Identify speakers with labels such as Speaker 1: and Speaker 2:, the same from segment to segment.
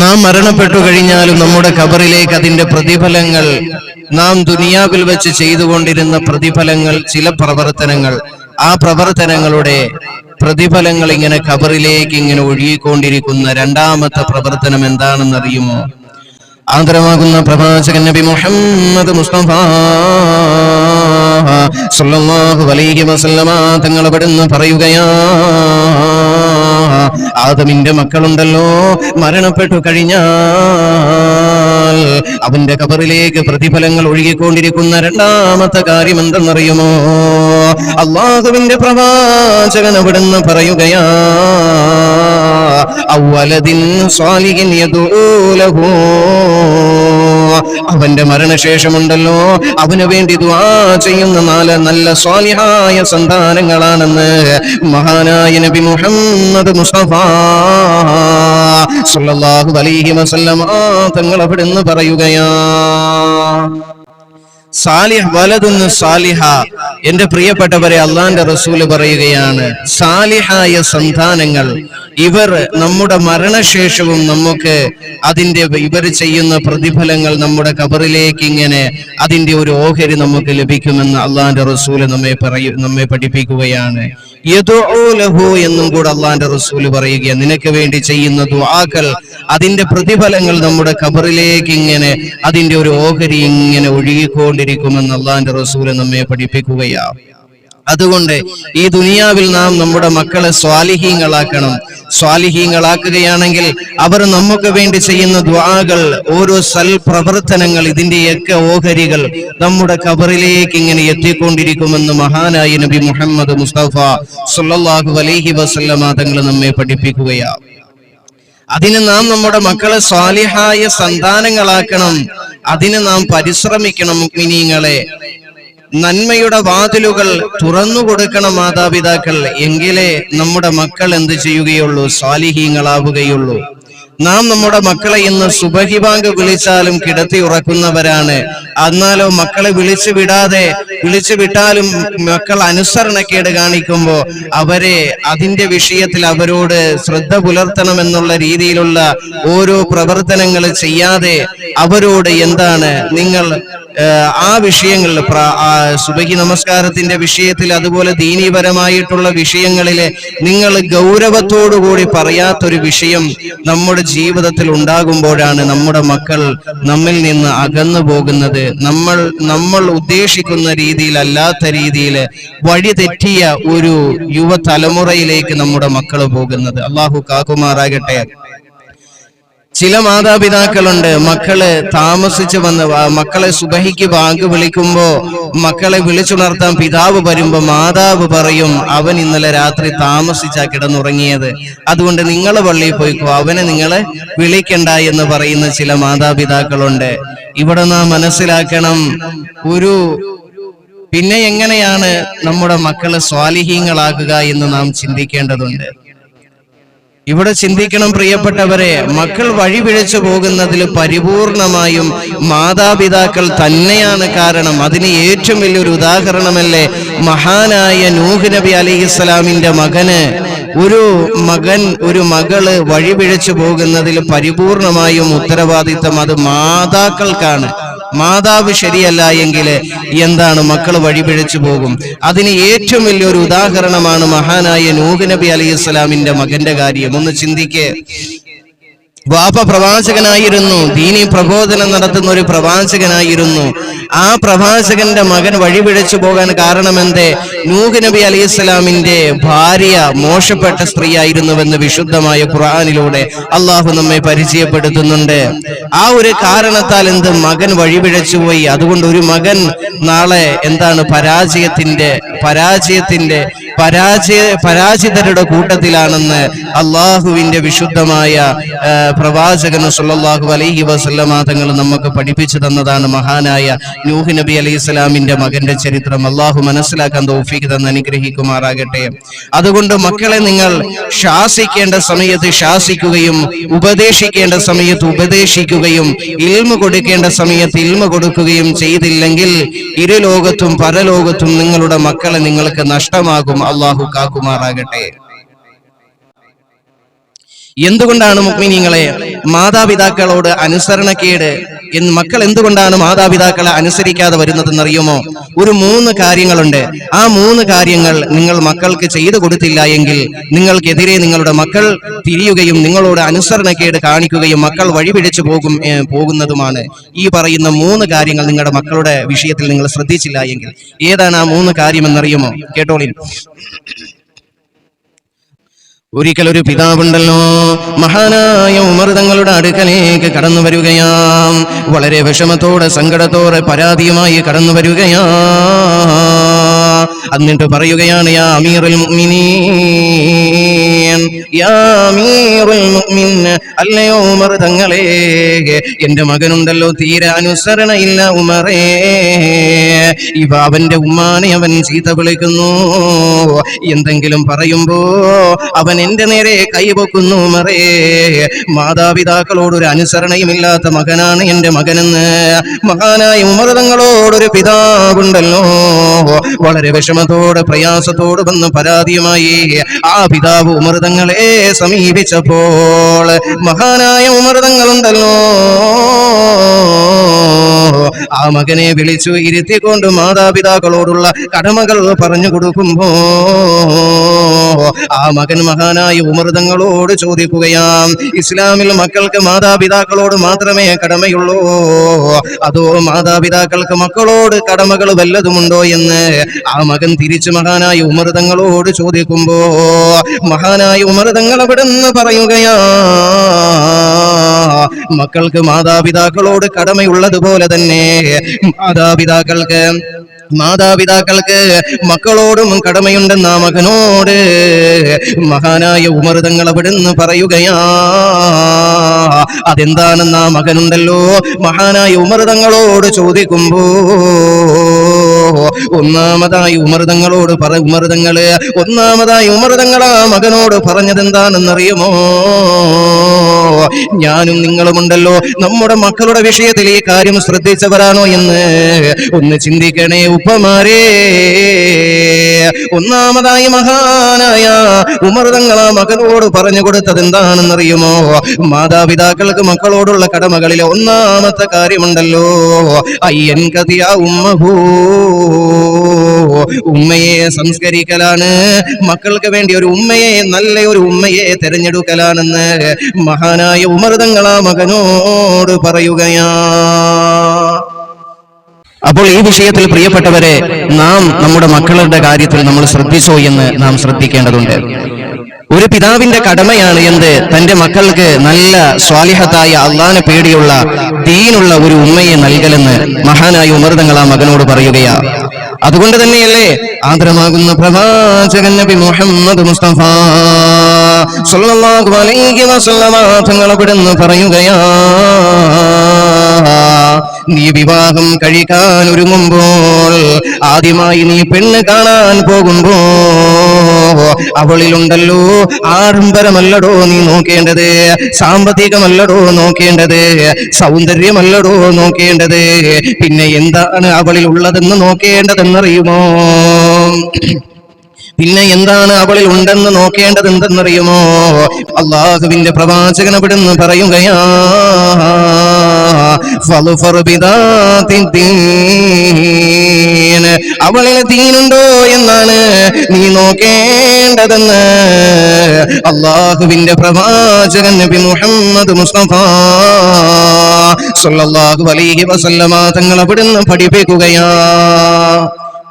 Speaker 1: നാം മരണപ്പെട്ടു കഴിഞ്ഞാലും നമ്മുടെ ഖബറിലേക്ക് അതിന്റെ പ്രതിഫലങ്ങൾ നാം ദുനിയാവിൽ വെച്ച് ചെയ്തുകൊണ്ടിരുന്ന പ്രതിഫലങ്ങൾ ചില പ്രവർത്തനങ്ങൾ ആ പ്രവർത്തനങ്ങളുടെ പ്രതിഫലങ്ങൾ ഇങ്ങനെ ഖബറിലേക്ക് ഇങ്ങനെ ഒഴുകിക്കൊണ്ടിരിക്കുന്ന രണ്ടാമത്തെ പ്രവർത്തനം എന്താണെന്നറിയുമോ? ആദരമാകുന്ന പ്രവാചകൻ നബി മുഹമ്മദ് മുസ്തഫ സല്ലല്ലാഹു അലൈഹി വസല്ലമ തങ്ങൾ പറയുകയാ ആദമിന്റെ മക്കളുണ്ടല്ലോ. മരണപ്പെട്ടു കഴിഞ്ഞാൽ അവന്റെ കബറിലേക്ക് പ്രതിഫലങ്ങൾ ഒഴുകിക്കൊണ്ടിരിക്കുന്ന രണ്ടാമത്തെ കാര്യം എന്തെന്നറിയുമോ? അള്ളാഹുവിന്റെ പ്രവാചകൻ അവിടുന്ന് പറയുകയാ സ്വാലിഹിൻ യദൂലഹു അവന്റെ മരണശേഷമുണ്ടല്ലോ. അവന് വേണ്ടി ദ്വാ ചെയ്യുന്ന നാല് നല്ല സ്വാലിഹായ സന്താനങ്ങളാണെന്ന് മഹാനായ നബി മുഹമ്മദ് മുസ്തഫ സല്ലല്ലാഹു അലൈഹി വസല്ലമ തങ്ങൾ അവിടുന്ന് പറയുകയാ. സാലിഹ് വലതുന്ന് സാലിഹ. എന്റെ പ്രിയപ്പെട്ടവരെ അള്ളാന്റെ റസൂൽ പറയുകയാണ് സാലിഹായ സന്താനങ്ങൾ ഇവർ നമ്മുടെ മരണശേഷവും നമുക്ക് അതിന്റെ ഇവർ ചെയ്യുന്ന പ്രതിഫലങ്ങൾ നമ്മുടെ കബറിലേക്ക് ഇങ്ങനെ അതിന്റെ ഒരു ഓഹരി നമുക്ക് ലഭിക്കുമെന്ന് അള്ളാന്റെ റസൂൽ നമ്മെ പറയൂ നമ്മെ പഠിപ്പിക്കുകയാണ്. എന്നും കൂടെ അള്ളാന്റെ റസൂൽ പറയുക നിനക്ക് വേണ്ടി ചെയ്യുന്ന ദുആകൾ അതിന്റെ പ്രതിഫലങ്ങൾ നമ്മുടെ കബറിലേക്ക് ഇങ്ങനെ അതിന്റെ ഒരു ഓഹരി ഇങ്ങനെ ഒഴുകിക്കൊണ്ടിരിക്കുമെന്ന് അള്ളാന്റെ റസൂൽ നമ്മെ പഠിപ്പിക്കുകയാ അതുകൊണ്ട് ഈ ദുനിയാവിൽ നാം നമ്മുടെ മക്കളെ സ്വാലിഹീങ്ങളാക്കണം. സ്വാലിഹീങ്ങളാക്കുകയാണെങ്കിൽ അവർ നമുക്ക് വേണ്ടി ചെയ്യുന്ന ദ്വാകൾ ഓരോ സൽപ്രവർത്തനങ്ങൾ ഇതിന്റെയൊക്കെ ഓഹരികൾ നമ്മുടെ കബറിലേക്ക് ഇങ്ങനെ എത്തിക്കൊണ്ടിരിക്കുമെന്ന് മഹാനായ നബി മുഹമ്മദ് മുസ്തഫ സുല്ലാഹു അലൈഹി വസല്ലമ തങ്ങൾ നമ്മെ പഠിപ്പിക്കുകയാണ്. അതിന് നാം നമ്മുടെ മക്കളെ സ്വാലിഹായ സന്താനങ്ങളാക്കണം. അതിന് നാം പരിശ്രമിക്കണം മുഗ്മിനീങ്ങളെ. നന്മയുടെ വാതിലുകൾ തുറന്നു കൊടുക്കണം മാതാപിതാക്കൾ. എങ്കിലേ നമ്മുടെ മക്കൾ എന്ത് ചെയ്യുകയുള്ളൂ? സ്വാലിഹീങ്ങളാവുകയുള്ളൂ നാം നമ്മുടെ മക്കളെ ഇന്ന് സുബഹി ബാങ്ക് വിളിച്ചാലും കിടത്തി ഉറക്കുന്നവരാണ്. എന്നാലോ മക്കളെ വിളിച്ചു വിടാതെ വിളിച്ചു വിട്ടാലും മക്കൾ അനുസരണക്കേട് കാണിക്കുമ്പോൾ അവരെ അതിന്റെ വിഷയത്തിൽ അവരോട് ശ്രദ്ധ പുലർത്തണം എന്നുള്ള രീതിയിലുള്ള ഓരോ പ്രവർത്തനങ്ങൾ ചെയ്യാതെ അവരോട് എന്താണ് നിങ്ങൾ ആ വിഷയങ്ങളിൽ സുബഹി നമസ്കാരത്തിന്റെ വിഷയത്തിൽ അതുപോലെ ദീനീപരമായിട്ടുള്ള വിഷയങ്ങളിൽ നിങ്ങൾ ഗൗരവത്തോടു കൂടി പറയാത്തൊരു വിഷയം നമ്മുടെ ജീവിതത്തിൽ ഉണ്ടാകുമ്പോഴാണ് നമ്മുടെ മക്കൾ നമ്മിൽ നിന്ന് അകന്നു പോകുന്നത്. നമ്മൾ നമ്മൾ ഉദ്ദേശിക്കുന്ന രീതിയിലല്ലാത്ത രീതിയിൽ വഴിതെറ്റിയ ഒരു യുവതലമുറയിലേക്ക് നമ്മുടെ മക്കൾ പോകുന്നത്. അള്ളാഹു കാക്കുമാറാകട്ടെ. ചില മാതാപിതാക്കളുണ്ട്. മക്കൾ താമസിച്ച് വന്ന് മക്കളെ സുബഹിക്ക് ബാങ്ക് വിളിക്കുമ്പോ മക്കളെ വിളിച്ചുണർത്താൻ പിതാവ് വരുമ്പോ മാതാവ് പറയും അവൻ ഇന്നലെ രാത്രി താമസിച്ചാ കിടന്നുറങ്ങിയത്. അതുകൊണ്ട് നിങ്ങൾ പള്ളിയിൽ പോയിക്കോ. അവനെ നിങ്ങളെ വിളിക്കണ്ട എന്ന് പറയുന്ന ചില മാതാപിതാക്കളുണ്ട്. ഇവിടെ നാം മനസ്സിലാക്കണം ഒരു പിന്നെ എങ്ങനെയാണ് നമ്മുടെ മക്കളെ സ്വാലിഹീങ്ങളാക്കുക എന്ന് നാം ചിന്തിക്കേണ്ടതുണ്ട്. ഇവിടെ ചിന്തിക്കണം പ്രിയപ്പെട്ടവരെ മക്കൾ വഴി വഴിപിഴച്ചു പോകുന്നതിൽ പരിപൂർണമായും മാതാപിതാക്കൾ തന്നെയാണ് കാരണം. അതിന് ഏറ്റവും വലിയൊരു ഉദാഹരണമല്ലേ മഹാനായ നൂഹ് നബി അലിഹിസ്സലാമിന്റെ മകന്. ഒരു മകൻ ഒരു മകൾ വഴിപിഴച്ചു പോകുന്നതിൽ പരിപൂർണമായും ഉത്തരവാദിത്തം അത് മാതാക്കൾക്കാണ്. മാതാവ് ശരിയല്ല എങ്കിൽ എന്താണ് മക്കൾ വഴിപിഴച്ചു പോകും? അതിന് ഏറ്റവും വലിയൊരു ഉദാഹരണമാണ് മഹാനായ നൂഹ് നബി അലി ഇസ്ലാമിന്റെ മകന്റെ കാര്യം. ഒന്ന് ചിന്തിക്കേ. വാപ്പ പ്രവാചകനായിരുന്നു. ദീനി പ്രബോധനം നടത്തുന്ന ഒരു പ്രവാചകനായിരുന്നു. ആ പ്രവാചകന്റെ മകൻ വഴിപിഴച്ചു പോകാൻ കാരണമെന്തേ? നൂഹ് നബി അലൈഹി സ്വലാമിന്റെ ഭാര്യ മോശപ്പെട്ട സ്ത്രീയായിരുന്നുവെന്ന് വിശുദ്ധമായ ഖുർആനിലൂടെ അള്ളാഹു നമ്മെ പരിചയപ്പെടുത്തുന്നുണ്ട്. ആ ഒരു കാരണത്താൽ എന്ത്? മകൻ വഴിപിഴച്ചു പോയി. അതുകൊണ്ട് ഒരു മകൻ നാളെ എന്താണ്? പരാജയത്തിന്റെ പരാജയത്തിന്റെ പരാജയ പരാജിതരുടെ കൂട്ടത്തിലാണെന്ന് അള്ളാഹുവിന്റെ വിശുദ്ധമായ പ്രവാചകൻ സല്ലല്ലാഹു അലൈഹി വസല്ലമ തങ്ങൾ നമുക്ക് പഠിപ്പിച്ചു തന്നതാണ് മഹാനായ നൂഹ് നബി അലൈഹി സ്വലാമിന്റെ മകന്റെ ചരിത്രം. അള്ളാഹു മനസ്സിലാക്കാൻ തൗഫീഖ് തന്ന് അനുഗ്രഹിക്കുമാറാകട്ടെ. അതുകൊണ്ട് മക്കളെ നിങ്ങൾ ശാസിക്കേണ്ട സമയത്ത് ശാസിക്കുകയും ഉപദേശിക്കേണ്ട സമയത്ത് ഉപദേശിക്കുകയും ഇൽമ കൊടുക്കേണ്ട സമയത്ത് ഇൽമ കൊടുക്കുകയും ചെയ്തില്ലെങ്കിൽ ഇരുലോകത്തും പരലോകത്തും നിങ്ങളുടെ മക്കളെ നിങ്ങൾക്ക് നഷ്ടമാകും. അള്ളാഹു കാക്കുമാറാകട്ടെ. എന്തുകൊണ്ടാണ് മുഗ്മിനീങ്ങളെ മാതാപിതാക്കളോട് അനുസരണക്കേട്? എന്ന് മക്കൾ എന്തുകൊണ്ടാണ് മാതാപിതാക്കളെ അനുസരിക്കാതെ വരുന്നതെന്നറിയുമോ? ഒരു മൂന്ന് കാര്യങ്ങളുണ്ട്. ആ മൂന്ന് കാര്യങ്ങൾ നിങ്ങൾ മക്കൾക്ക് ചെയ്തു കൊടുത്തില്ല എങ്കിൽ നിങ്ങൾക്കെതിരെ നിങ്ങളുടെ മക്കൾ തിരിയുകയും നിങ്ങളോട് അനുസരണക്കേട് കാണിക്കുകയും മക്കൾ വഴിപിടിച്ചു പോകും പോകുന്നതുമാണ്. ഈ പറയുന്ന മൂന്ന് കാര്യങ്ങൾ നിങ്ങളുടെ മക്കളുടെ വിഷയത്തിൽ നിങ്ങൾ ശ്രദ്ധിച്ചില്ല എങ്കിൽ. ഏതാണ് ആ മൂന്ന് കാര്യം കാര്യമെന്നറിയുമോ? കേട്ടോളിൻ. ഒരിക്കൽ ഒരു പിതാവുണ്ടല്ലോ. മഹാനായ ഉമർ തങ്ങളുടെ അടുക്കലേക്ക് കടന്നു വരികയാം. വളരെ വിഷമത്തോടെ സങ്കടത്തോടെ പരാതിയുമായി കടന്നു വരികയാ. എന്നിട്ട് പറയുകയാണ് യാ അമീറുൽ മുഅ്മിനീൻ മുഅ്മിൻ അല്ലയോ ഉമർ തങ്ങളെ എന്റെ മകനുണ്ടല്ലോ തീരെ അനുസരണയില്ല ഉമറേ. ഈ ബാബന്റെ ഉമ്മാനെ അവൻ ചീത്ത വിളിക്കുന്നു. എന്തെങ്കിലും പറയുമ്പോ അവൻ എന്റെ നേരെ കൈവക്കുന്നു ഉമറേ. മാതാപിതാക്കളോട് ഒരു അനുസരണയുമില്ലാത്ത മകനാണ് എന്റെ മകനെന്ന് മഹാനായ ഉമർതങ്ങളോടൊരു പിതാവുണ്ടല്ലോ. വളരെ വിഷമത്തോടെ പ്രയാസത്തോട് വന്ന് പരാതിയുമായി ആ പിതാവ് ഉമൃതങ്ങളെ സമീപിച്ചപ്പോൾ മഹാനായ ഉമൃതങ്ങളുണ്ടല്ലോ ആ മകനെ വിളിച്ചു ഇരുത്തിക്കൊണ്ട് മാതാപിതാക്കളോടുള്ള കടമകൾ പറഞ്ഞു കൊടുക്കുമ്പോ ആ മകൻ മഹാനായ ഉമൃതങ്ങളോട് ചോദിക്കുകയാം ഇസ്ലാമിൽ മക്കൾക്ക് മാതാപിതാക്കളോട് മാത്രമേ കടമയുള്ളൂ. അതോ മാതാപിതാക്കൾക്ക് മക്കളോട് കടമകൾ വല്ലതുമുണ്ടോ എന്ന് ആ മകൻ തിരിച്ചു മഹാനായ ഉമൃതങ്ങളോട് ചോദിക്കുമ്പോ മഹാനായ ഉമൃതങ്ങൾ നിന്ന് പറയുകയാ മക്കൾക്ക് മാതാപിതാക്കളോട് കടമയുള്ളതുപോലെ തന്നെ മാതാപിതാക്കൾക്ക് മാതാപിതാക്കൾക്ക് മക്കളോടും കടമയുണ്ടെന്ന മകനോട് മഹാനായ ഉമർതങ്ങൾ അവിടുന്ന് പറയുകയാ അതെന്താണെന്ന മകനുണ്ടല്ലോ? മഹാനായ ഉമർതങ്ങളോട് ചോദിക്കുമ്പോ ഒന്നാമതായി ഉമർദങ്ങളോട് പറ ഉമർതങ്ങൾ ഒന്നാമതായി ഉമർദങ്ങളാ മകനോട് പറഞ്ഞത് എന്താണെന്നറിയുമോ ഞാനും നിങ്ങളുമുണ്ടല്ലോ. നമ്മുടെ മക്കളുടെ വിഷയത്തിൽ ഈ കാര്യം ശ്രദ്ധിച്ചവരാണോ എന്ന്? ഒന്ന് ചിന്തിക്കണേ ഉപ്പമാരേ. ഒന്നാമതായി മഹാനായ ഉമർദങ്ങളാ മകനോട് പറഞ്ഞു കൊടുത്തത് എന്താണെന്നറിയുമോ മാതാപിതാക്കൾക്ക് മക്കളോടുള്ള കടമകളിലെ ഒന്നാമത്തെ കാര്യമുണ്ടല്ലോ. അയ്യൻ കതിയ ഉമ്മഹൂ. ഉമ്മയെ സംസ്കരിക്കലാണ്. മക്കൾക്ക് വേണ്ടി ഒരു ഉമ്മയെ നല്ല ഒരു ഉമ്മയെ തിരഞ്ഞെടുക്കലാണെന്ന് മഹാനായ ഉമർ തങ്ങൾ മകനോട് പറയുകയാ. അപ്പോൾ ഈ വിഷയത്തിൽ പ്രിയപ്പെട്ടവരെ നാം നമ്മുടെ മക്കളുടെ കാര്യത്തിൽ നമ്മൾ ശ്രദ്ധിച്ചോ എന്ന് നാം ശ്രദ്ധിക്കേണ്ടതുണ്ട്. ഒരു പിതാവിന്റെ കടമയാണ് എന്ത്? തന്റെ മക്കൾക്ക് നല്ല സ്വാലിഹത്തായ അള്ളാനെ പേടിയുള്ള ദീനുള്ള ഒരു ഉമ്മയെ നൽകലെന്ന് മഹാനായ ഉമർദങ്ങൾ ആ മകനോട് പറയുകയാ. അതുകൊണ്ട് തന്നെയല്ലേ ആദരമാകുന്ന പ്രവാചകൻ നബി മുഹമ്മദ് മുസ്തഫ സല്ലല്ലാഹു അലൈഹി വസല്ലമ തങ്ങൾ പറയുകയാ. നീ വിവാഹം കഴിക്കാൻ ഒരുങ്ങുമ്പോൾ ആദ്യമായി നീ പെണ്ണ് കാണാൻ പോകുമ്പോ അവളിലുണ്ടല്ലോ. ആഡംബരമല്ലടോ നീ നോക്കേണ്ടത്. സാമ്പത്തികമല്ലടോ നോക്കേണ്ടത്. സൗന്ദര്യമല്ലടോ നോക്കേണ്ടത്. പിന്നെ എന്താണ് അവളിൽ ഉള്ളതെന്ന് നോക്കേണ്ടതെന്നറിയുമോ? പിന്നെ എന്താണ് അവളിൽ ഉണ്ടെന്ന് നോക്കേണ്ടത് എന്തെന്നറിയുമോ അള്ളാഹുവിന്റെ പ്രവാചകൻ അവിടുന്ന് പറയുകയാ. അവളിൽ ദീനുണ്ടോ എന്നാണ് നീ നോക്കേണ്ടതെന്ന്. അള്ളാഹുവിന്റെ പ്രവാചകൻ നബി മുഹമ്മദ് മുസ്തഫ സല്ലല്ലാഹു അലൈഹി വസല്ലമ തങ്ങൾ അവിടുന്ന് പഠിപ്പിക്കുകയാ.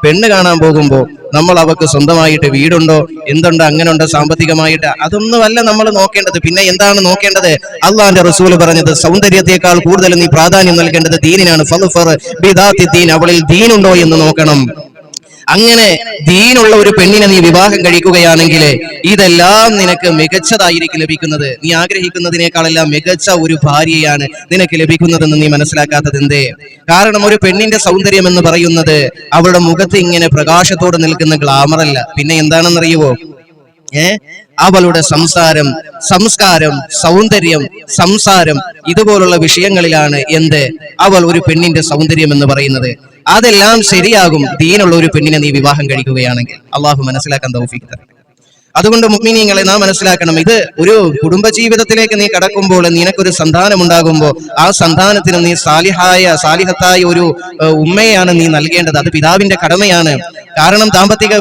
Speaker 1: പെണ്ണ് കാണാൻ പോകുമ്പോൾ നമ്മൾ അവക്ക് സ്വന്തമായിട്ട് വീടുണ്ടോ എന്തുണ്ടോ അങ്ങനെ ഉണ്ട് സാമ്പത്തികമായിട്ട് അതൊന്നുമല്ല നമ്മൾ നോക്കേണ്ടത്. പിന്നെ എന്താണ് നോക്കേണ്ടത്? അള്ളാന്റെ റസൂൽ പറഞ്ഞത് സൗന്ദര്യത്തെക്കാൾ കൂടുതൽ നീ പ്രാധാന്യം നൽകേണ്ടത് ദീനിനാണ്. ഫലുഫർ ബിദാത്തി ദീൻ അവളിൽ ദീനുണ്ടോ എന്ന് നോക്കണം. അങ്ങനെ ദീനുള്ള ഒരു പെണ്ണിനെ നീ വിവാഹം കഴിക്കുകയാണെങ്കിൽ ഇതെല്ലാം നിനക്ക് മികച്ചതായിരിക്കും ലഭിക്കുന്നത്. നീ ആഗ്രഹിക്കുന്നതിനേക്കാളെല്ലാം മികച്ച ഒരു ഭാര്യയാണ് നിനക്ക് ലഭിക്കുന്നതെന്ന് നീ മനസ്സിലാക്കാത്തത് എന്തേ? കാരണം ഒരു പെണ്ണിന്റെ സൗന്ദര്യം എന്ന് പറയുന്നത് അവളുടെ മുഖത്ത് ഇങ്ങനെ പ്രകാശത്തോടെ നിൽക്കുന്ന ഗ്ലാമർ അല്ല. പിന്നെ എന്താണെന്നറിയുവോ? ഏ? അവളുടെ സംസാരം സംസ്കാരം സൗന്ദര്യം സംസാരം ഇതുപോലുള്ള വിഷയങ്ങളിലാണ് എന്ത്? അവൾ ഒരു പെണ്ണിന്റെ സൗന്ദര്യം എന്ന് പറയുന്നത്. അതെല്ലാം ശരിയാകും. ദീനുള്ള ഒരു പെണ്ണിനെ നീ വിവാഹം കഴിക്കുകയാണെങ്കിൽ. അള്ളാഹു മനസ്സിലാക്കാൻ തൗഫീഖ് തരട്ടെ. അതുകൊണ്ട് മുഗ്മിനീങ്ങളെ നാം മനസ്സിലാക്കണം ഇത് ഒരു കുടുംബജീവിതത്തിലേക്ക് നീ കടക്കുമ്പോൾ നിനക്കൊരു സന്താനം ഉണ്ടാകുമ്പോൾ ആ സന്താനത്തിന് നീ സാലിഹായ സാലിഹത്തായ ഒരു ഉമ്മയാണ് നീ നൽകേണ്ടത്. അത് പിതാവിന്റെ കടമയാണ്. കാരണം ദാമ്പത്തിക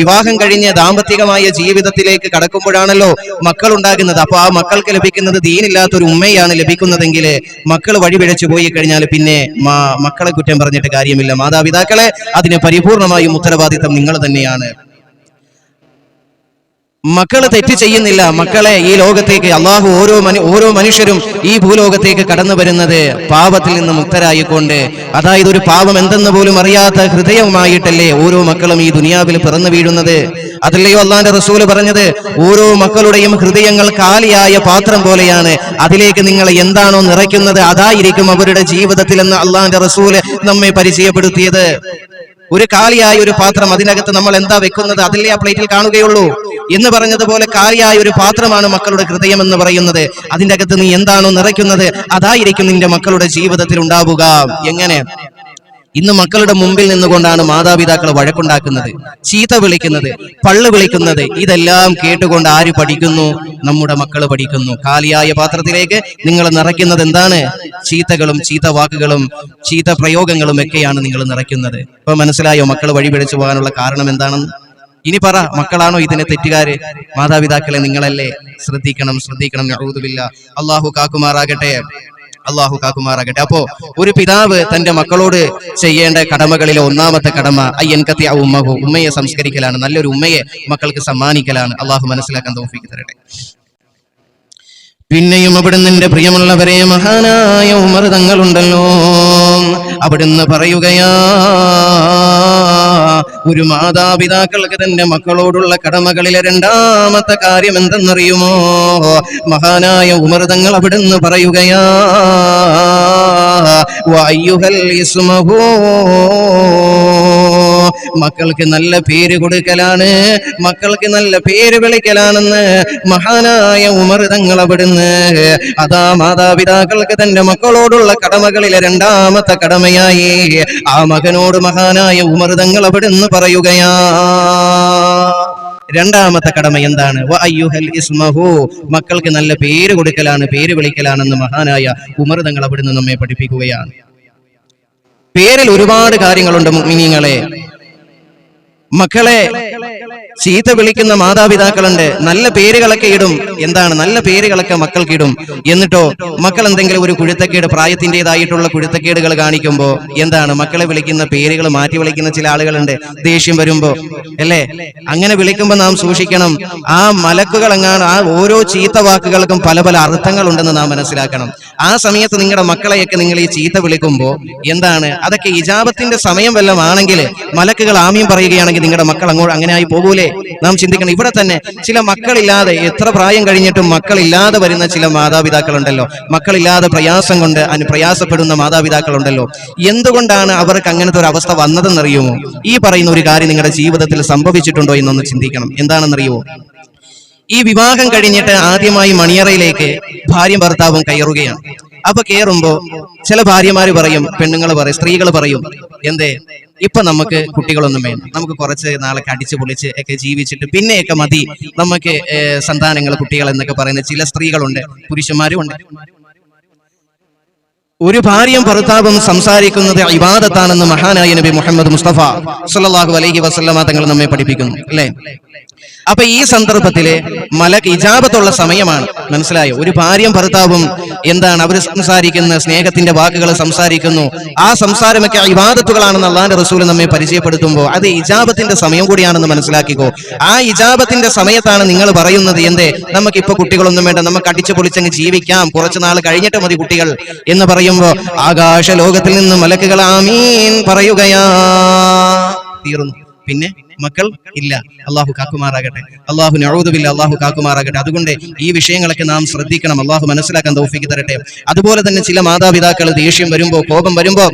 Speaker 1: വിവാഹം കഴിഞ്ഞ് ദാമ്പത്തികമായ ജീവിതത്തിലേക്ക് കടക്കുമ്പോഴാണല്ലോ മക്കൾ ഉണ്ടാകുന്നത് അപ്പൊ ആ മക്കൾക്ക് ലഭിക്കുന്നത് ദീനില്ലാത്തൊരു ഉമ്മയാണ് ലഭിക്കുന്നതെങ്കിൽ മക്കൾ വഴിപിഴച്ചു പോയി കഴിഞ്ഞാൽ പിന്നെ മക്കളെ കുറ്റം പറഞ്ഞിട്ട് കാര്യമില്ല. മാതാപിതാക്കളെ അതിന് പരിപൂർണമായും ഉത്തരവാദിത്തം നിങ്ങൾ തന്നെയാണ്. മക്കൾ തെറ്റ് ചെയ്യുന്നില്ല. മക്കളെ ഈ ലോകത്തേക്ക് അള്ളാഹു ഓരോ മനു ഓരോ മനുഷ്യരും ഈ ഭൂലോകത്തേക്ക് കടന്നു വരുന്നത് പാപത്തിൽ നിന്ന് മുക്തരായിക്കൊണ്ട്. അതായത് ഒരു പാപം എന്തെന്ന് പോലും അറിയാത്ത ഹൃദയവുമായിട്ടല്ലേ ഓരോ മക്കളും ഈ ദുനിയാവിൽ പിറന്നു വീഴുന്നത്. അതല്ലയോ അള്ളാന്റെ റസൂൽ പറഞ്ഞത്? ഓരോ മക്കളുടെയും ഹൃദയങ്ങൾ കാലിയായ പാത്രം പോലെയാണ്. അതിലേക്ക് നിങ്ങൾ എന്താണോ നിറയ്ക്കുന്നത് അതായിരിക്കും അവരുടെ ജീവിതത്തിൽ എന്ന് അള്ളാന്റെ റസൂൽ നമ്മെ പരിചയപ്പെടുത്തിയത്. ഒരു കാലിയായ ഒരു പാത്രം അതിനകത്ത് നമ്മൾ എന്താ വെക്കുന്നത് അതിലേ ആ പ്ലേറ്റിൽ കാണുകയുള്ളൂ. എന്ന് പറഞ്ഞതുപോലെ കാലിയായ ഒരു പാത്രമാണ് മക്കളുടെ ഹൃദയം എന്ന് പറയുന്നത്. അതിന്റെ അകത്ത് നീ എന്താണോ നിറയ്ക്കുന്നത് അതായിരിക്കും നിന്റെ മക്കളുടെ ജീവിതത്തിൽ ഉണ്ടാവുക. എങ്ങനെ? ഇന്ന് മക്കളുടെ മുമ്പിൽ നിന്നുകൊണ്ടാണ് മാതാപിതാക്കൾ വഴക്കുണ്ടാക്കുന്നത് ചീത്ത വിളിക്കുന്നത് പള്ളു വിളിക്കുന്നത്. ഇതെല്ലാം കേട്ടുകൊണ്ട് ആര് പഠിക്കുന്നു? നമ്മുടെ മക്കൾ പഠിക്കുന്നു. കാലിയായ പാത്രത്തിലേക്ക് നിങ്ങൾ നിറയ്ക്കുന്നത് എന്താണ്? ചീത്തകളും ചീത്ത വാക്കുകളും ചീത്ത പ്രയോഗങ്ങളും ഒക്കെയാണ് നിങ്ങൾ നിറയ്ക്കുന്നത്. ഇപ്പൊ മനസ്സിലായോ? മക്കൾ വഴി പിഴച്ചു പോകാനുള്ള കാരണം എന്താണെന്ന്? ഇനി പറ മക്കളാണോ ഇതിനെ തെറ്റുകാര്? മാതാപിതാക്കളെ നിങ്ങളല്ലേ? ശ്രദ്ധിക്കണം ശ്രദ്ധിക്കണം. അള്ളാഹു കാക്കുമാറാകട്ടെ. അള്ളാഹു കാക്കുമാറാകട്ടെ. അപ്പോ ഒരു പിതാവ് തന്റെ മക്കളോട് ചെയ്യേണ്ട കടമകളിലെ ഒന്നാമത്തെ കടമ അയ്യൻകത്തി ഉമ്മഹു ഉമ്മയെ സംസ്കരിക്കലാണ് നല്ലൊരു ഉമ്മയെ മക്കൾക്ക് സമ്മാനിക്കലാണ്. അള്ളാഹു മനസ്സിലാക്കാൻ തോഫിക്ക് തരട്ടെ. പിന്നെയും അവിടുന്ന് എന്റെ പ്രിയമുള്ളവരെ മഹാനായ ഉമർ തങ്ങളുണ്ടല്ലോ. അവിടുന്ന് പറയുകയാ ഒരു മാതാപിതാക്കൾക്ക് തന്റെ മക്കളോടുള്ള കടമകളിലെ രണ്ടാമത്തെ കാര്യം എന്തെന്നറിയുമോ? മഹാനായ ഉമർ തങ്ങൾ അവിടുന്ന് പറയുകയാ വായുഹൽ ഇസ്മഹൂ. മക്കൾക്ക് നല്ല പേര് കൊടുക്കലാണ്. മക്കൾക്ക് നല്ല പേര് വിളിക്കലാണെന്ന് മഹാനായ ഉമർ തങ്ങൾ അവിടുന്ന്. അതാ മാതാപിതാക്കൾക്ക് തന്റെ മക്കളോടുള്ള കടമകളിലെ രണ്ടാമത്തെ കടമയായി. ആ മകനോട് മഹാനായ ഉമർ തങ്ങൾ അവിടുന്ന് പറയുകയാ. രണ്ടാമത്തെ കടമ എന്താണ്? മക്കൾക്ക് നല്ല പേര് കൊടുക്കലാണ് പേര് വിളിക്കലാണെന്ന് മഹാനായ ഉമർ തങ്ങൾ അവിടുന്ന് നമ്മെ പഠിപ്പിക്കുകയാണ്. പേരിൽ ഒരുപാട് കാര്യങ്ങളുണ്ട് മുഅ്മിനീങ്ങളെ മക്കളെ ചീത്ത വിളിക്കുന്ന മാതാപിതാക്കളുണ്ട്. നല്ല പേരുകളൊക്കെ ഇടും. എന്താണ്? നല്ല പേരുകളൊക്കെ മക്കൾക്ക് ഇടും. എന്നിട്ടോ മക്കൾ എന്തെങ്കിലും ഒരു കുഴുത്തക്കേട് പ്രായത്തിന്റെതായിട്ടുള്ള കുഴുത്തക്കേടുകൾ കാണിക്കുമ്പോൾ എന്താണ്? മക്കളെ വിളിക്കുന്ന പേരുകൾ മാറ്റി വിളിക്കുന്ന ചില ആളുകളുണ്ട്. ദേഷ്യം വരുമ്പോ അല്ലേ? അങ്ങനെ വിളിക്കുമ്പോൾ നാം സൂക്ഷിക്കണം. ആ മലക്കുകൾ എങ്ങാണ് ആ ഓരോ ചീത്ത വാക്കുകൾക്കും പല പല അർത്ഥങ്ങൾ ഉണ്ടെന്ന് നാം മനസ്സിലാക്കണം. ആ സമയത്ത് നിങ്ങളുടെ മക്കളെയൊക്കെ നിങ്ങൾ ഈ ചീത്ത വിളിക്കുമ്പോൾ എന്താണ്? അതൊക്കെ ഇജാബത്തിന്റെ സമയം വല്ലതും ആണെങ്കിൽ മലക്കുകൾ ആമ്യം പറയുകയാണെങ്കിൽ നിങ്ങളുടെ മക്കൾ അങ്ങോട്ട് അങ്ങനെ ആയി പോകൂലേ? നാം ചിന്തിക്കണം. ഇവിടെ തന്നെ ചില മക്കളില്ലാതെ എത്ര പ്രായം കഴിഞ്ഞിട്ടും മക്കളില്ലാതെ വരുന്ന ചില മാതാപിതാക്കളുണ്ടല്ലോ. മക്കളില്ലാതെ പ്രയാസം കൊണ്ട് അനു പ്രയാസപ്പെടുന്ന മാതാപിതാക്കളുണ്ടല്ലോ. എന്തുകൊണ്ടാണ് അവർക്ക് അങ്ങനത്തെ ഒരു അവസ്ഥ വന്നതെന്നറിയുമോ? ഈ പറയുന്ന ഒരു കാര്യം നിങ്ങളുടെ ജീവിതത്തിൽ സംഭവിച്ചിട്ടുണ്ടോ എന്നൊന്ന് ചിന്തിക്കണം. എന്താണെന്നറിയുമോ? ഈ വിവാഹം കഴിഞ്ഞിട്ട് ആദ്യമായി മണിയറയിലേക്ക് ഭാര്യ ഭർത്താവും കയറുകയാണ്. അപ്പൊ കയറുമ്പോ ചില ഭാര്യമാര് പറയും പെണ്ണുങ്ങൾ പറയും സ്ത്രീകൾ പറയും എന്തേ? ഇപ്പൊ നമുക്ക് കുട്ടികളൊന്നും വേണ്ട. നമുക്ക് കുറച്ച് നാളൊക്കെ അടിച്ചു പൊളിച്ച് ഒക്കെ ജീവിച്ചിട്ട് പിന്നെയൊക്കെ മതി. നമുക്ക് സന്താനങ്ങൾ കുട്ടികൾ എന്നൊക്കെ പറയുന്ന ചില സ്ത്രീകളുണ്ട് പുരുഷന്മാരും ഉണ്ട്. ഒരു ഭാര്യയും ഭർത്താവും സംസാരിക്കുന്നത് ഇബാദത്താണെന്ന് മഹാനായ നബി മുഹമ്മദ് മുസ്തഫ സല്ലല്ലാഹു അലൈഹി വസല്ലമ തങ്ങൾ നമ്മെ പഠിപ്പിക്കുന്നു അല്ലേ? അപ്പൊ ഈ സന്ദർഭത്തിൽ മലക്ക് ഇജാബത്തുള്ള സമയമാണ്. മനസ്സിലായോ? ഒരു ഭാര്യയും ഭർത്താവും എന്താണ്? അവർ സംസാരിക്കുന്ന സ്നേഹത്തിന്റെ വാക്കുകൾ സംസാരിക്കുന്നു. ആ സംസാരമൊക്കെ ഇബാദത്തുകളാണെന്ന് അള്ളാന്റെ റസൂൽ നമ്മെ പരിചയപ്പെടുത്തുമ്പോൾ അത് ഇജാബത്തിന്റെ സമയം കൂടിയാണെന്ന് മനസ്സിലാക്കിക്കോ. ആ ഇജാബത്തിന്റെ സമയത്താണ് നിങ്ങൾ പറയുന്നത് എന്തേ? നമുക്ക് ഇപ്പൊ കുട്ടികളൊന്നും വേണ്ട നമുക്ക് അടിച്ചു പൊളിച്ചങ്ങ് ജീവിക്കാം. കുറച്ചു നാൾ കഴിഞ്ഞിട്ട് മതി കുട്ടികൾ എന്ന് പറയുമ്പോ ആകാശ ലോകത്തിൽ നിന്ന് മലക്കുകൾ ആമീൻ പറയുകയാ. തീർന്നു. പിന്നെ? മക്കൾ ഇല്ല. അള്ളാഹു കാക്കുമാറാകട്ടെ. അള്ളാഹു നഴുതുമില്ല അള്ളാഹു കാക്കുമാറാകട്ടെ. അതുകൊണ്ട് ഈ വിഷയങ്ങളൊക്കെ നാം ശ്രദ്ധിക്കണം. അള്ളാഹു മനസ്സിലാക്കാൻ തോഫിക്ക് തരട്ടെ. അതുപോലെ തന്നെ ചില മാതാപിതാക്കൾ ദേഷ്യം വരുമ്പോ കോപം വരുമ്പോ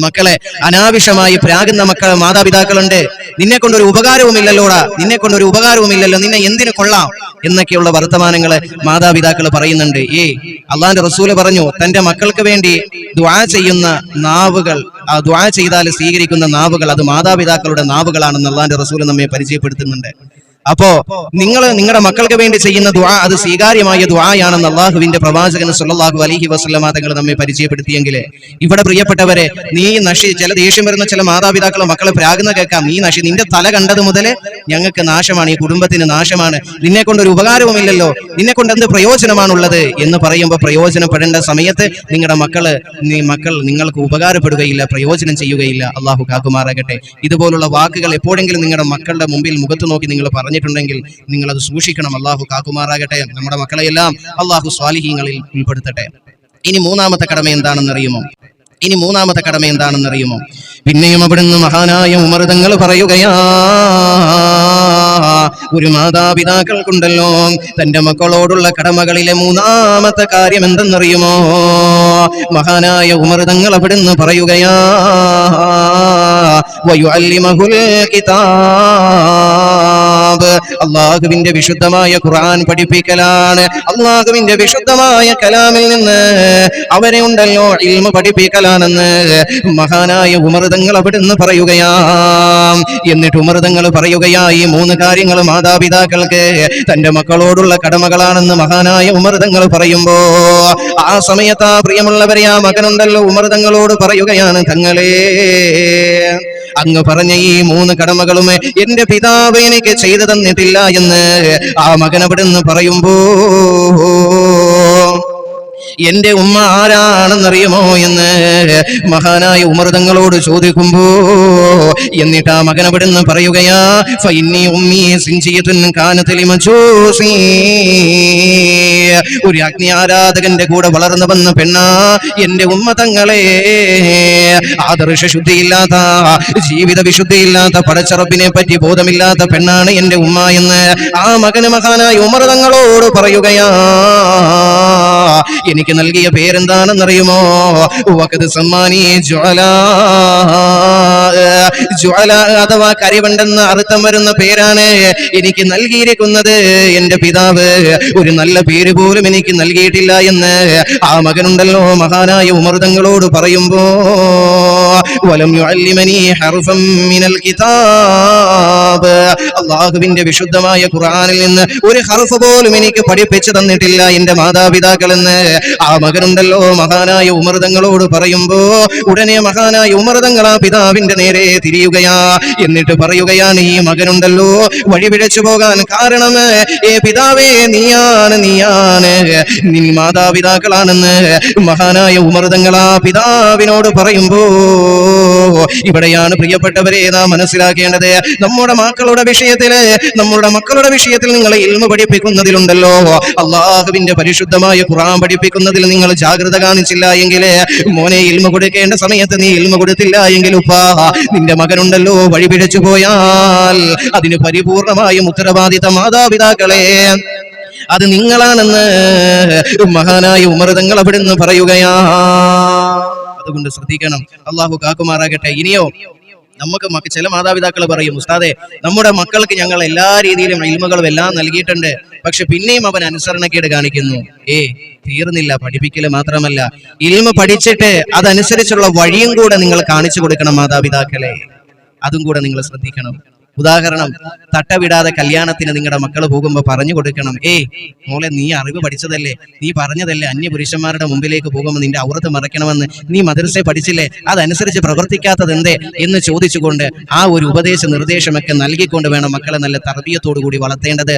Speaker 1: മക്കളെ അനാവശ്യമായി പ്രാകുന്ന മക്കൾ മാതാപിതാക്കളുണ്ട്. നിന്നെ കൊണ്ടൊരു ഉപകാരവും ഇല്ലല്ലോടാ നിന്നെ കൊണ്ടൊരു ഉപകാരവും ഇല്ലല്ലോ നിന്നെ എന്തിനു കൊള്ളാം? എന്നൊക്കെയുള്ള വർത്തമാനങ്ങൾ മാതാപിതാക്കൾ പറയുന്നുണ്ട്. ഏ അള്ളാന്റെ റസൂൽ പറഞ്ഞു തന്റെ മക്കൾക്ക് വേണ്ടി ദ്വാ ചെയ്യുന്ന നാവുകൾ ആ ദ്വാ ചെയ്താൽ സ്വീകരിക്കുന്ന നാവുകൾ അത് മാതാപിതാക്കളുടെ നാവുകളാണെന്ന് അള്ളാന്റെ റസൂൽ നമ്മെ പരിചയപ്പെടുത്തുന്നുണ്ട്. അപ്പോ നിങ്ങൾ നിങ്ങളുടെ മക്കൾക്ക് വേണ്ടി ചെയ്യുന്ന ദുആ അത് സ്വീകാര്യമായ ദ്വായാണെന്ന് അള്ളാഹുവിന്റെ പ്രവാചകൻ സുല്ലാഹു അലഹി വസല്ലമ തങ്ങൾ നമ്മെ പരിചയപ്പെടുത്തിയെങ്കിൽ ഇവിടെ പ്രിയപ്പെട്ടവരെ നീ നശി ചില ദേഷ്യം വരുന്ന ചില മാതാപിതാക്കൾ മക്കളെ പ്രാകുന്ന കേൾക്കാം. നീ നശി നിന്റെ തല കണ്ടത് മുതൽ ഞങ്ങൾക്ക് നാശമാണ് ഈ കുടുംബത്തിന് നാശമാണ്. നിന്നെ കൊണ്ട് ഒരു ഉപകാരവുമില്ലല്ലോ നിന്നെ കൊണ്ട് എന്ത് പ്രയോജനമാണുള്ളത് എന്ന് പറയുമ്പോൾ പ്രയോജനപ്പെടേണ്ട സമയത്ത് നിങ്ങളുടെ മക്കൾ നീ മക്കൾ നിങ്ങൾക്ക് ഉപകാരപ്പെടുകയില്ല പ്രയോജനം ചെയ്യുകയില്ല. അള്ളാഹു കാക്കുമാറാകട്ടെ. ഇതുപോലുള്ള വാക്കുകൾ എപ്പോഴെങ്കിലും നിങ്ങളുടെ മക്കളുടെ മുമ്പിൽ മുഖത്ത് നോക്കി നിങ്ങൾ പറഞ്ഞിട്ടുണ്ടെങ്കിൽ നിങ്ങൾ അത് സൂക്ഷിക്കണം. അള്ളാഹു കാക്കുമാറാകട്ടെ. നമ്മുടെ മക്കളെയെല്ലാം അള്ളാഹു സ്വാലിഹീങ്ങളിൽ ഉൾപ്പെടുത്തട്ടെ. ഇനി മൂന്നാമത്തെ കടമ എന്താണെന്ന് അറിയുമോ? ഇനി മൂന്നാമത്തെ കടമ എന്താണെന്ന് അറിയുമോ? പിന്നെയും അവിടുന്ന് മഹാനായ ഉമർതങ്ങൾ പറയുകയാ ഒരു മാതാപിതാക്കൾക്കുണ്ടല്ലോ തന്റെ മക്കളോടുള്ള കടമകളിലെ മൂന്നാമത്തെ കാര്യം എന്തെന്നറിയുമോ? മഹാനായ ഉമർതങ്ങൾ അവിടുന്ന് പറയുകയാ വയുഅല്ലിമഹുൽ കിതാബ്. അള്ളാഹുവിന്റെ വിശുദ്ധമായ ഖുർആൻ പഠിപ്പിക്കലാണ്. അള്ളാഹുവിന്റെ വിശുദ്ധമായ കലാമിൽ നിന്ന് അവരെ ഉണ്ടല്ലോ ഇൽമ പഠിപ്പിക്കലാണെന്ന് മഹാനായ ഉമർതങ്ങൾ അവിടുന്ന് പറയുകയാ. എന്നിട്ട് ഉമർതങ്ങൾ പറയുകയാ ഈ മൂന്ന് കാര്യങ്ങൾ മാതാപിതാക്കൾക്ക് തന്റെ മക്കളോടുള്ള കടമകളാണെന്ന് മഹാനായ ഉമർതങ്ങൾ പറയുമ്പോ ആ സമയത്ത് ആ പ്രിയമുള്ളവരെ ആ മകനുണ്ടല്ലോ ഉമർതങ്ങളോട് പറയുകയാണ് തങ്ങളെ അങ്ങ് പറഞ്ഞ ഈ മൂന്ന് കടമകളും എന്റെ പിതാവ് എനിക്ക് ചെയ്തു തന്നിട്ടില്ല എന്ന് ആ മകൻ നിന്ന് പറയുമ്പോ എന്റെ ഉമ്മ ആരാണെന്നറിയുമോ എന്ന് മഹാനായ ഉമർ തങ്ങളോട് ചോദിക്കുമ്പോ എന്നിട്ട് ആ മകനവിടുന്ന് പറയുകയാ ഒരു അഗ്നി ആരാധകന്റെ കൂടെ വളർന്നു വന്ന പെണ്ണാ എന്റെ ഉമ്മ തങ്ങളെ. ആദർശ ശുദ്ധിയില്ലാത്ത ജീവിത വിശുദ്ധിയില്ലാത്ത പടച്ചറപ്പിനെ പറ്റി ബോധമില്ലാത്ത പെണ്ണാണ് എന്റെ ഉമ്മ എന്ന് ആ മകന് മഹാനായ ഉമർ തങ്ങളോട് പറയുകയാ എനിക്ക് നൽകിയ പേരെന്താണെന്നറിയുമോ? അഥവാ കരിവണ്ടെന്ന് അർത്ഥം വരുന്ന പേരാണ് എനിക്ക് നൽകിയിരിക്കുന്നത്. എന്റെ പിതാവ് ഒരു നല്ല പേര് പോലും എനിക്ക് നൽകിയിട്ടില്ല എന്ന് ആ മകനുണ്ടല്ലോ മഹാനായ ഉമർദങ്ങളോട് പറയുമ്പോ വലം മിനൽ കിതാബ്. അള്ളാഹുവിന്റെ വിശുദ്ധമായ ഖുർആനിൽ നിന്ന് ഒരു ഹർഫ് പോലും എനിക്ക് പഠിപ്പിച്ചു തന്നിട്ടില്ല എന്റെ മാതാപിതാക്കൾ എന്ന് ആ മകനുണ്ടല്ലോ മഹാനായ ഉമർദങ്ങളോട് പറയുമ്പോ ഉടനെ മഹാനായ ഉമർദങ്ങൾ ആ പിതാവിന്റെ നേരെ തിരിയുകയാ. എന്നിട്ട് പറയുകയാണ് ഈ മകനുണ്ടല്ലോ വഴിപിഴച്ചു പോകാൻ കാരണം ഏ പിതാവേ നീയാണ് നീയാണ്. നീ മാതാപിതാക്കളാണെന്ന് മഹാനായ ഉമർദങ്ങൾ ആ പിതാവിനോട് പറയുമ്പോ ഇവിടെയാണ് പ്രിയപ്പെട്ടവരെ നാം മനസ്സിലാക്കേണ്ടത്. നമ്മുടെ മക്കളുടെ വിഷയത്തിൽ നമ്മുടെ മക്കളുടെ വിഷയത്തിൽ നിങ്ങളെ ഇൽമ പഠിപ്പിക്കുന്നതിലുണ്ടല്ലോ. അള്ളാഹുവിന്റെ പരിശുദ്ധമായ ഖുറാൻ പഠിപ്പിക്കുന്നതിൽ നിങ്ങൾ ജാഗ്രത കാണിച്ചില്ല എങ്കിൽ മോനെ ഇൽമ കൊടുക്കേണ്ട സമയത്ത് നീ ഇൽമ കൊടുത്തില്ല എങ്കിൽ ഉപ്പാ നിന്റെ മകനുണ്ടല്ലോ വഴി പിഴച്ചു പോയാൽ അതിന് പരിപൂർണമായും ഉത്തരവാദിത്ത മാതാപിതാക്കളെ. അത് നിങ്ങളാണെന്ന് മഹാനായ ഉമർ തങ്ങൾ അവിടുന്ന് പറയുകയാ. അതുകൊണ്ട് ശ്രദ്ധിക്കണം. അള്ളാഹു കാക്കുമാറാകട്ടെ. ഇനിയോ നമുക്ക് മക്ക ചില മാതാപിതാക്കൾ പറയും ഉസ്താദെ നമ്മുടെ മക്കൾക്ക് ഞങ്ങൾ എല്ലാ രീതിയിലും ഇൽമകളും എല്ലാം നൽകിയിട്ടുണ്ട്. പക്ഷെ പിന്നെയും അവൻ അനുസരണക്കേട് കാണിക്കുന്നു. ഏ തീർന്നില്ല. പഠിപ്പിക്കൽ മാത്രമല്ല. ഇൽമ പഠിച്ചിട്ട് അതനുസരിച്ചുള്ള വഴിയും കൂടെ നിങ്ങൾ കാണിച്ചു കൊടുക്കണം മാതാപിതാക്കളെ. അതും കൂടെ നിങ്ങൾ ശ്രദ്ധിക്കണം. ഉദാഹരണം തട്ടവിടാതെ കല്യാണത്തിന് നിങ്ങളുടെ മക്കൾ പോകുമ്പോൾ പറഞ്ഞു കൊടുക്കണം. ഏയ് മോളെ നീ അറിവ് പഠിച്ചതല്ലേ? നീ പറഞ്ഞതല്ലേ? അന്യ പുരുഷന്മാരുടെ മുമ്പിലേക്ക് പോകുമ്പോൾ നിന്റെ ഔറത്ത് മറയ്ക്കണമെന്ന്. നീ മദ്രസയെ പഠിച്ചില്ലേ? അതനുസരിച്ച് പ്രവർത്തിക്കാത്തത് എന്തേ എന്ന് ചോദിച്ചുകൊണ്ട് ആ ഒരു ഉപദേശ നിർദ്ദേശമൊക്കെ നൽകിക്കൊണ്ട് വേണം മക്കളെ നല്ല തർബീയത്തോടു കൂടി വളർത്തേണ്ടത്.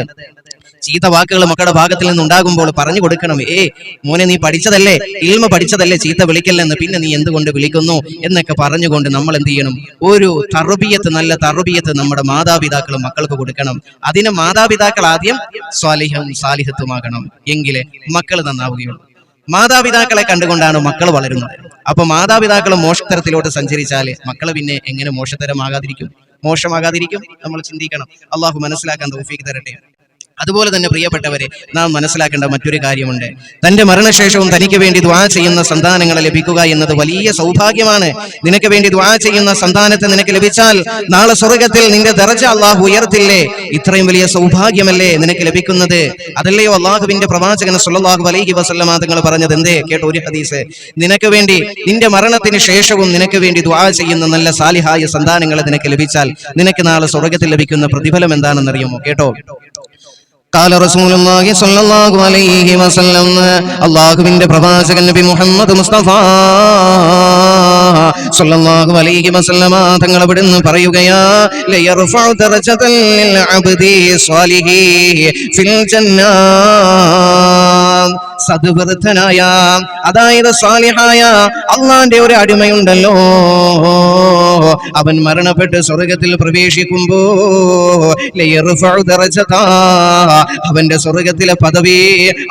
Speaker 1: ചീത്ത വാക്കുകൾ മക്കളുടെ ഭാഗത്തിൽ നിന്ന് ഉണ്ടാകുമ്പോൾ പറഞ്ഞു കൊടുക്കണം. ഏ മോനെ നീ പഠിച്ചതല്ലേ? ഇൽമ പഠിച്ചതല്ലേ? ചീത്ത വിളിക്കല്ലെന്ന് പിന്നെ നീ എന്തുകൊണ്ട് വിളിക്കുന്നു? എന്നൊക്കെ പറഞ്ഞുകൊണ്ട് നമ്മൾ എന്ത് ചെയ്യണം? ഒരു തറുബിയത്ത് നല്ല തറുബിയത്ത് നമ്മുടെ മാതാപിതാക്കൾ മക്കൾക്ക് കൊടുക്കണം. അതിന് മാതാപിതാക്കൾ ആദ്യം സ്വാലിഹം സാലിഹത്വമാകണം എങ്കിലേ മക്കൾ നന്നാവുകയുള്ളൂ. മാതാപിതാക്കളെ കണ്ടുകൊണ്ടാണ് മക്കൾ വളരുന്നത്. അപ്പൊ മാതാപിതാക്കൾ മോഷത്തരത്തിലോട്ട് സഞ്ചരിച്ചാൽ മക്കൾ പിന്നെ എങ്ങനെ മോശത്തരമാകാതിരിക്കും? മോശമാകാതിരിക്കും? നമ്മൾ ചിന്തിക്കണം. അള്ളാഹു മനസ്സിലാക്കാൻ തോഫിക്ക് തരട്ടെ. അതുപോലെ തന്നെ പ്രിയപ്പെട്ടവരെ നാം മനസ്സിലാക്കേണ്ട മറ്റൊരു കാര്യമുണ്ട്. തന്റെ മരണശേഷവും തനിക്ക് വേണ്ടി ദ്വാ ചെയ്യുന്ന സന്താനങ്ങളെ ലഭിക്കുക എന്നത് വലിയ സൗഭാഗ്യമാണ്. നിനക്ക് വേണ്ടി ദ്വാ ചെയ്യുന്ന സന്താനത്തെ നിനക്ക് ലഭിച്ചാൽ നാളെ സ്വർഗത്തിൽ നിന്റെ ദർജ അള്ളാഹു ഉയർത്തില്ലേ? ഇത്രയും വലിയ സൗഭാഗ്യമല്ലേ നിനക്ക് ലഭിക്കുന്നത്? അതല്ലയോ അള്ളാഹുവിന്റെ പ്രവാചകൻ സുല്ലാഹു അലൈഹി വസല്ലമ തങ്ങൾ പറഞ്ഞത് എന്തേ? കേട്ടോ ഒരു ഹദീസ്. നിനക്ക് വേണ്ടി നിന്റെ മരണത്തിന് ശേഷവും നിനക്ക് വേണ്ടി ദ്വാ ചെയ്യുന്ന നല്ല സാലിഹായ സന്താനങ്ങളെ നിനക്ക് ലഭിച്ചാൽ നിനക്ക് നാളെ സ്വർഗത്തിൽ ലഭിക്കുന്ന പ്രതിഫലം എന്താണെന്നറിയുമോ? കേട്ടോ? قال رسول الله صلى الله عليه وسلم അള്ളാഹുവിന്റെ പ്രവാചകൻ നബി മുഹമ്മദ് മുസ്തഫ സല്ലല്ലാഹു അലൈഹി വസല്ലമ തങ്ങൾ അവിടുന്ന് പറയുകയാ ലയർഫഉ ദറജതൽ ലിൽ അബ്ദി സ്വാലിഹി ഫിൽ ജന്നാ സദ്വൃദ്ധനായ അതായത് സാലിഹായ അള്ളാന്റെ ഒരു അടിമയുണ്ടല്ലോ. അവൻ മരണപ്പെട്ട് സ്വർഗത്തിൽ പ്രവേശിക്കുമ്പോ അവന്റെ സ്വർഗത്തിലെ പദവി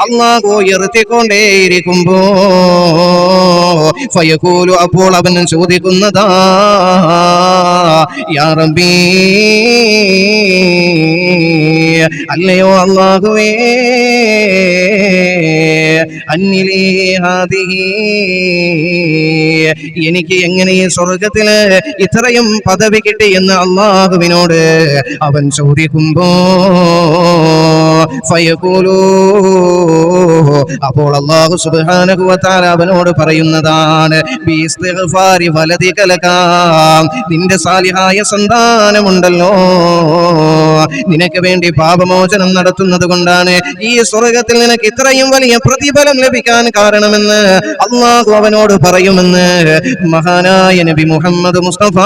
Speaker 1: അള്ളാഹു ഉയർത്തിക്കൊണ്ടേയിരിക്കുമ്പോ അപ്പോൾ അവൻ ചോദിക്കുന്നതാ അല്ലയോ അള്ളാഹുവേ എനിക്ക് എങ്ങനെ സ്വർഗത്തിൽ ഇത്രയും പദവി കിട്ടി എന്ന് അള്ളാഹുവിനോട് അവൻ ചോദിക്കുമ്പോ അപ്പോൾ അള്ളാഹു തആല അവനോട് പറയുന്നതാണ് നിന്റെ സാലിഹായ സന്താനമുണ്ടല്ലോ. നിനക്ക് വേണ്ടി പാപമോചനം നടത്തുന്നത് കൊണ്ടാണ് ഈ സ്വർഗത്തിൽ നിനക്ക് ഇത്രയും വലിയ പ്രതിഫലം ലഭിക്കാൻ കാരണമെന്ന് അള്ളാഹു അവനോട് പറയുമെന്ന് മഹാനായ നബി മുഹമ്മദ് മുസ്തഫ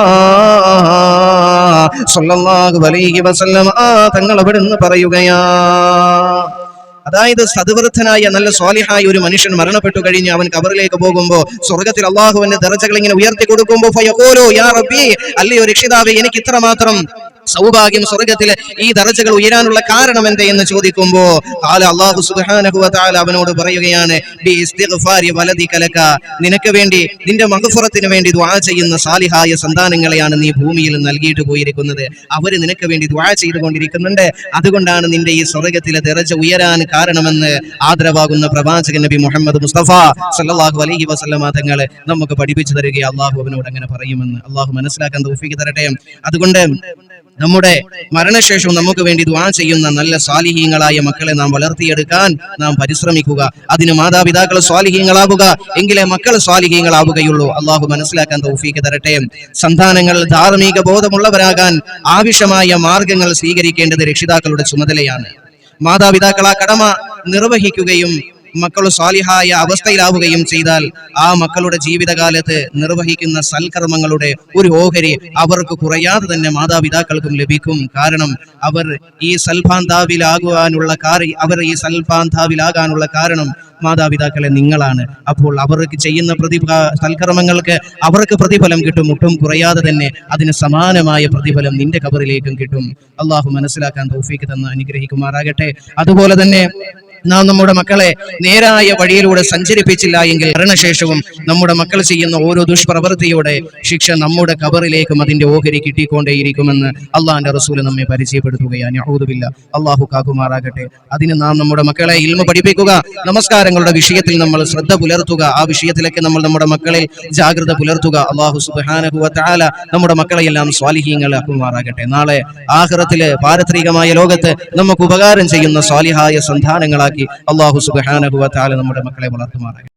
Speaker 1: സല്ലല്ലാഹു അലൈഹി വസല്ലം ആ തങ്ങൾ അവിടുന്ന് പറയുകയാ അതായത് സദ്വൃദ്ധനായ നല്ല സ്വാലിഹായ ഒരു മനുഷ്യൻ മരണപ്പെട്ടു കഴിഞ്ഞ് അവൻ കബറിലേക്ക് പോകുമ്പോ സ്വർഗത്തിൽ അള്ളാഹുവിന്റെ ദർജകൾ ഇങ്ങനെ ഉയർത്തി കൊടുക്കുമ്പോ ഫയഖൂലു യാ റബ്ബി അല്ലയോ രക്ഷിതാവേ എനിക്ക് ഇത്രമാത്രം സൗഭാഗ്യം സ്വർഗത്തിലെ ഈ ദർജകൾ ഉയരാനുള്ള കാരണം എന്തേ എന്ന് ചോദിക്കുമ്പോ അള്ളാഹു സുബ്ഹാനഹു വ തആല അവനോട് പറയുകയാണ് നിനക്ക് വേണ്ടി നിന്റെ മഗ്ഫറത്തിന് വേണ്ടി ദുആ ചെയ്യുന്ന സാലിഹായ സന്താനങ്ങളെയാണ് നീ ഭൂമിയിൽ നൽകിയിട്ട് പോയിരിക്കുന്നത്. അവർ നിനക്ക് വേണ്ടി ദുആ ചെയ്തുകൊണ്ടിരിക്കുന്നുണ്ട്. അതുകൊണ്ടാണ് നിന്റെ ഈ സ്വർഗത്തിലെ ദർജ ഉയരാൻ കാരണമെന്ന് ആദരവാകുന്ന പ്രവാചകൻ നബി മുഹമ്മദ് മുസ്തഫ സല്ലല്ലാഹു അലൈഹി വസല്ലമ തങ്ങളെ നമുക്ക് പഠിപ്പിച്ചു തരിക അള്ളാഹു അവനോട് അങ്ങനെ പറയുമെന്ന്. അള്ളാഹു മനസ്സിലാക്കാൻ തൗഫീഖ് തരട്ടെ. അതുകൊണ്ട് നമ്മുടെ മരണശേഷം നമുക്ക് വേണ്ടി ദ്വാ ചെയ്യുന്ന നല്ല സ്വാലിഹീങ്ങളായ മക്കളെ നാം വളർത്തിയെടുക്കാൻ നാം പരിശ്രമിക്കുക. അതിന് മാതാപിതാക്കൾ സ്വാലിഹീങ്ങളാവുക എങ്കിലേ മക്കൾ സ്വാലിഹീങ്ങളാവുകയുള്ളൂ അള്ളാഹു മനസ്സിലാക്കാൻ തൗഫീക്ക് തരട്ടെ. സന്താനങ്ങൾ ധാർമ്മിക ബോധമുള്ളവരാകാൻ ആവശ്യമായ മാർഗങ്ങൾ സ്വീകരിക്കേണ്ടത് രക്ഷിതാക്കളുടെ ചുമതലയാണ്. മാതാപിതാക്കൾ ആ കടമ നിർവഹിക്കുകയും മക്കൾ സ്വാലിഹായ അവസ്ഥയിലാവുകയും ചെയ്താൽ ആ മക്കളുടെ ജീവിതകാലത്ത് നിർവഹിക്കുന്ന സൽക്കർമ്മങ്ങളുടെ ഒരു ഓഹരി അവർക്ക് കുറയാതെ തന്നെ മാതാപിതാക്കൾക്കും ലഭിക്കും. കാരണം അവർ ഈ സൽഭാന്താവിലാകുവാനുള്ള കാറി അവർ ഈ സൽഭാന്താവിലാകാനുള്ള കാരണം മാതാപിതാക്കളെ നിങ്ങളാണ്. അപ്പോൾ അവർക്ക് ചെയ്യുന്ന പ്രതിഭ സൽക്കർമ്മങ്ങൾക്ക് അവർക്ക് പ്രതിഫലം കിട്ടും. ഒട്ടും കുറയാതെ തന്നെ അതിന് സമാനമായ പ്രതിഫലം നിന്റെ കബറിലേക്കും കിട്ടും. അള്ളാഹു മനസ്സിലാക്കാൻ തൗഫീക്ക് തന്ന് അനുഗ്രഹിക്കുമാറാകട്ടെ. അതുപോലെ തന്നെ നാം നമ്മുടെ മക്കളെ നേരായ വഴിയിലൂടെ സഞ്ചരിപ്പിച്ചില്ല എങ്കിൽ മരണശേഷവും നമ്മുടെ മക്കൾ ചെയ്യുന്ന ഓരോ ദുഷ്പ്രവൃത്തിയുടെ ശിക്ഷ നമ്മുടെ കബറിലേക്കും അതിന്റെ ഓഹരി കിട്ടിക്കൊണ്ടേയിരിക്കുമെന്ന് അള്ളാഹിന്റെ റസൂൽ നമ്മെ പരിചയപ്പെടുത്തുകയാണ്. യഹൂദുബില്ല അള്ളാഹു കാക്കുമാറാകട്ടെ. അതിന് നാം നമ്മുടെ മക്കളെ ഇൽമ പഠിപ്പിക്കുക നമസ്കാരങ്ങളുടെ വിഷയത്തിൽ നമ്മൾ ശ്രദ്ധ പുലർത്തുക ആ വിഷയത്തിലേക്ക് നമ്മൾ നമ്മുടെ മക്കളിൽ ജാഗ്രത പുലർത്തുക. അള്ളാഹു സുബാനഹു താല നമ്മുടെ മക്കളെയെല്ലാം സ്വാലിഹീങ്ങൾ ആക്കുമാറാകട്ടെ. നാളെ ആഹ്റത്തിൽ പാരത്രികമായ ലോകത്ത് നമുക്ക് ഉപകാരം ചെയ്യുന്ന സ്വാലിഹായ സന്താനങ്ങളാക്കി അള്ളാഹു സുബാനഹു താല നമ്മുടെ മക്കളെ വളർത്തുമാറാകട്ടെ